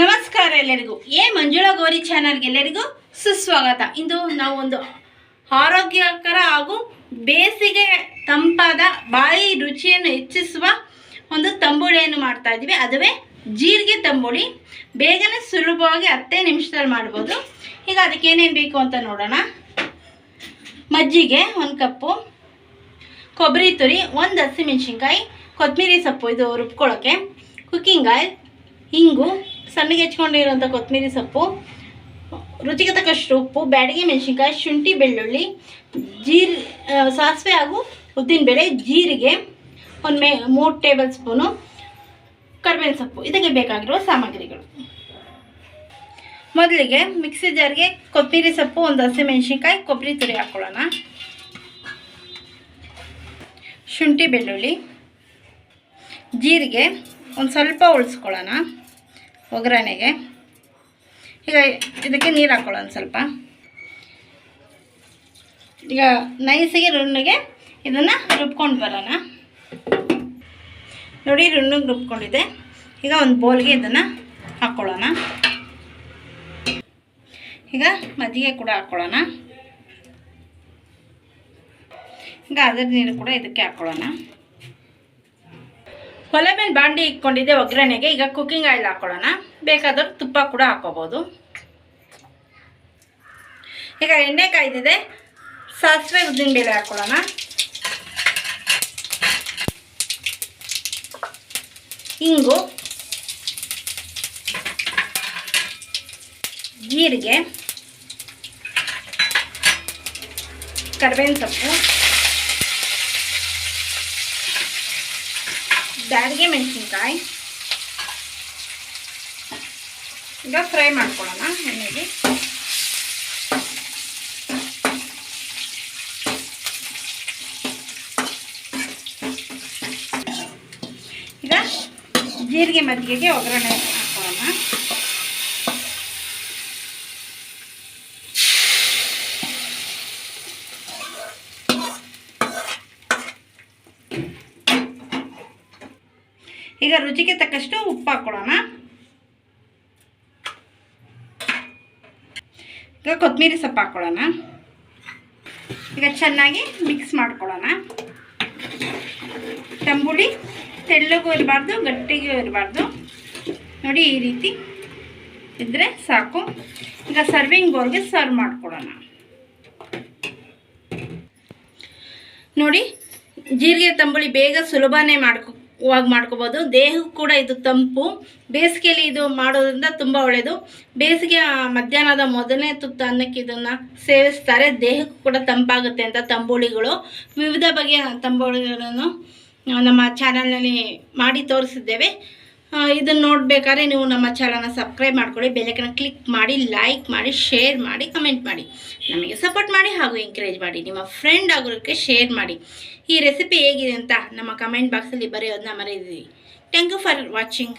ನಮಸ್ಕಾರ ಎಲ್ಲರಿಗೂ. ಎ ಮಂಜುಳಾ ಗೌರಿ ಚಾನಲ್ಗೆ ಎಲ್ಲರಿಗೂ ಸುಸ್ವಾಗತ. ಇಂದು ನಾವು ಒಂದು ಆರೋಗ್ಯಕರ ಹಾಗೂ ಬೇಸಿಗೆ ತಂಪಾದ ಬಾಯಿ ರುಚಿಯನ್ನು ಹೆಚ್ಚಿಸುವ ಒಂದು ತಂಬುಳಿಯನ್ನು ಮಾಡ್ತಾ ಇದ್ದೀವಿ. ಅದುವೇ ಜೀರಿಗೆ ತಂಬುಳಿ. ಬೇಗನೆ ಸುಲಭವಾಗಿ ಹತ್ತೇ ನಿಮಿಷದಲ್ಲಿ ಮಾಡ್ಬೋದು. ಈಗ ಅದಕ್ಕೆ ಏನೇನು ಬೇಕು ಅಂತ ನೋಡೋಣ. ಮಜ್ಜಿಗೆ ಒಂದು ಕಪ್ಪು. ಕೊಬ್ಬರಿ ತುರಿ ಒಂದು ಹಸಿಮೆಣ್ಸಿನ್ಕಾಯಿ ಕೊತ್ತಂಬರಿ ಸೊಪ್ಪು ಇದು ರುಬ್ಕೊಳ್ಳೋಕ್ಕೆ ಕುಕ್ಕಿಂಗ್ ಆಯಿಲ್. ಹಿಂಗು ಸಣ್ಣಗೆ ಹೆಚ್ಕೊಂಡಿರೋಂಥ ಕೊತ್ತಂಬರಿ ಸೊಪ್ಪು, ರುಚಿಗೆ ತಕ್ಕಷ್ಟು ಉಪ್ಪು, ಬ್ಯಾಡಿಗೆ ಮೆಣಸಿನ್ಕಾಯಿ, ಶುಂಠಿ ಬೆಳ್ಳುಳ್ಳಿ, ಜೀರ್ ಸಾಸಿವೆ ಹಾಗೂ ಉದ್ದಿನಬೇಳೆ, ಜೀರಿಗೆ, ಒಂದು ಮೇ, ಮೂರು ಟೇಬಲ್ ಸ್ಪೂನು ಕರ್ಬೇವಿನ ಸೊಪ್ಪು. ಇದಕ್ಕೆ ಬೇಕಾಗಿರುವ ಸಾಮಗ್ರಿಗಳು. ಮೊದಲಿಗೆ ಮಿಕ್ಸಿ ಜಾರ್ಗೆ ಕೊತ್ತಂಬರಿ ಸೊಪ್ಪು, ಒಂದು ಹಸಿಮೆಣ್ಸಿನ್ಕಾಯಿ ಕೊಬ್ಬರಿ ತುರಿ ಹಾಕ್ಕೊಳ್ಳೋಣ ಶುಂಠಿ ಬೆಳ್ಳುಳ್ಳಿ, ಜೀರಿಗೆ ಒಂದು ಸ್ವಲ್ಪ ಉಳಿಸ್ಕೊಳ್ಳೋಣ. ಒಗ್ಗರಣೆಗೆ. ಈಗ ಇದಕ್ಕೆ ನೀರು ಹಾಕ್ಕೊಳ್ಳೋಣ ಸ್ವಲ್ಪ. ಈಗ ನೈಸಿಗೆ ರುಣ್ಣಿಗೆ ಇದನ್ನು ರುಬ್ಕೊಂಡು ಬರೋಣ. ನೋಡಿ ರುಣ್ಣಿಗೆ ರುಬ್ಕೊಂಡಿದೆ. ಈಗ ಒಂದು ಬೌಲ್ಗೆ ಇದನ್ನು ಹಾಕ್ಕೊಳ್ಳೋಣ ಈಗ ಮಜ್ಜಿಗೆ ಕೂಡ ಹಾಕ್ಕೊಳ್ಳೋಣ ಈಗ ಅದ್ರ ನೀರು ಕೂಡ ಇದಕ್ಕೆ ಹಾಕ್ಕೊಳ್ಳೋಣ ಒಲೆ ಮೇಲೆ ಬಾಂಡಿ ಇಟ್ಕೊಂಡಿದ್ದೆ ಒಗ್ಗರಣೆಗೆ, ಈಗ ಕುಕ್ಕಿಂಗ್ ಆಯಿಲ್ ಹಾಕೊಳ್ಳೋಣ. ಬೇಕಾದವ್ರು ತುಪ್ಪ ಕೂಡ ಹಾಕ್ಕೋಬೋದು ಈಗ ಎಣ್ಣೆ ಕಾಯ್ದಿದೆ. ಸಾಸಿವೆ ಉದ್ದಿನಬೇಳೆ ಹಾಕೊಳ್ಳೋಣ. ಇಂಗು. ಜೀರಿಗೆ. ಕರಿಬೇವಿನ ಸೊಪ್ಪು. ಬ್ಯಾಡಿಗೆ ಮೆಣಸಿನ್ಕಾಯಿ. ಈಗ ಫ್ರೈ ಮಾಡ್ಕೊಳ್ಳೋಣ ಎಣ್ಣೆಗೆ ಈಗ ಜೀರಿಗೆ ಮಜ್ಜಿಗೆಗೆ ಒಗ್ಗರಣೆ ಹಾಕ್ಕೊಳ್ಳೋಣ ಈಗ ರುಚಿಗೆ ತಕ್ಕಷ್ಟು ಉಪ್ಪು ಹಾಕ್ಕೊಳ್ಳೋಣ ಈಗ ಕೊತ್ತಂಬರಿ ಸೊಪ್ಪು ಹಾಕ್ಕೊಳ್ಳೋಣ ಈಗ ಚೆನ್ನಾಗಿ ಮಿಕ್ಸ್ ಮಾಡ್ಕೊಳ್ಳೋಣ ತಂಬುಳಿ ತೆಳ್ಳಗೂ ಇರಬಾರ್ದು, ಗಟ್ಟಿಗೂ ಇರಬಾರ್ದು. ನೋಡಿ ಈ ರೀತಿ ಇದ್ದರೆ ಸಾಕು. ಈಗ ಸರ್ವಿಂಗ್ ಬೌಲ್ಗೆ ಸರ್ವ್ ಮಾಡ್ಕೊಳ್ಳೋಣ ನೋಡಿ, ಜೀರಿಗೆ ತಂಬುಳಿ ಬೇಗ ಸುಲಭನೇ ಮಾಡ್ಕೊ ವಾಗಿ ಮಾಡ್ಕೋಬೋದು. ದೇಹಕ್ಕೂ ಕೂಡ ಇದು ತಂಪು. ಬೇಸಿಗೆಯಲ್ಲಿ ಇದು ಮಾಡೋದ್ರಿಂದ ತುಂಬ ಒಳ್ಳೆಯದು ಬೇಸಿಗೆ ಮಧ್ಯಾಹ್ನದ ಮೊದಲನೇ ತುತ್ತು ಅನ್ನಕ್ಕೆ ಇದನ್ನು ಸೇವಿಸ್ತಾರೆ. ದೇಹಕ್ಕೂ ಕೂಡ ತಂಪಾಗುತ್ತೆ ಅಂತ ತಂಬುಳಿಗಳು. ವಿವಿಧ ಬಗೆಯ ತಂಬುಳಿಗಳನ್ನು ನಮ್ಮ ಚಾನಲ್ನಲ್ಲಿ ಮಾಡಿ ತೋರಿಸಿದ್ದೇವೆ. ಇದನ್ನು ನೋಡಬೇಕಾದ್ರೆ ನೀವು ನಮ್ಮ ಚಾನಲ್ನ ಸಬ್ಸ್ಕ್ರೈಬ್ ಮಾಡ್ಕೊಳ್ಳಿ ಬೆಲ್ಲೈಕನ್ನ ಕ್ಲಿಕ್ ಮಾಡಿ ಲೈಕ್ ಮಾಡಿ ಶೇರ್ ಮಾಡಿ ಕಮೆಂಟ್ ಮಾಡಿ. ನಮಗೆ ಸಪೋರ್ಟ್ ಮಾಡಿ ಹಾಗೂ ಎಂಕರೇಜ್ ಮಾಡಿ. ನಿಮ್ಮ ಫ್ರೆಂಡ್ ಆಗೋದಕ್ಕೆ ಶೇರ್ ಮಾಡಿ. ಈ ರೆಸಿಪಿ ಹೇಗಿದೆ ಅಂತ ನಮ್ಮ ಕಮೆಂಟ್ ಬಾಕ್ಸಲ್ಲಿ ಬರೆಯೋದನ್ನ ಮರೆಯಿದ್ದೀವಿ ಥ್ಯಾಂಕ್ ಯು ಫಾರ್ ವಾಚಿಂಗ್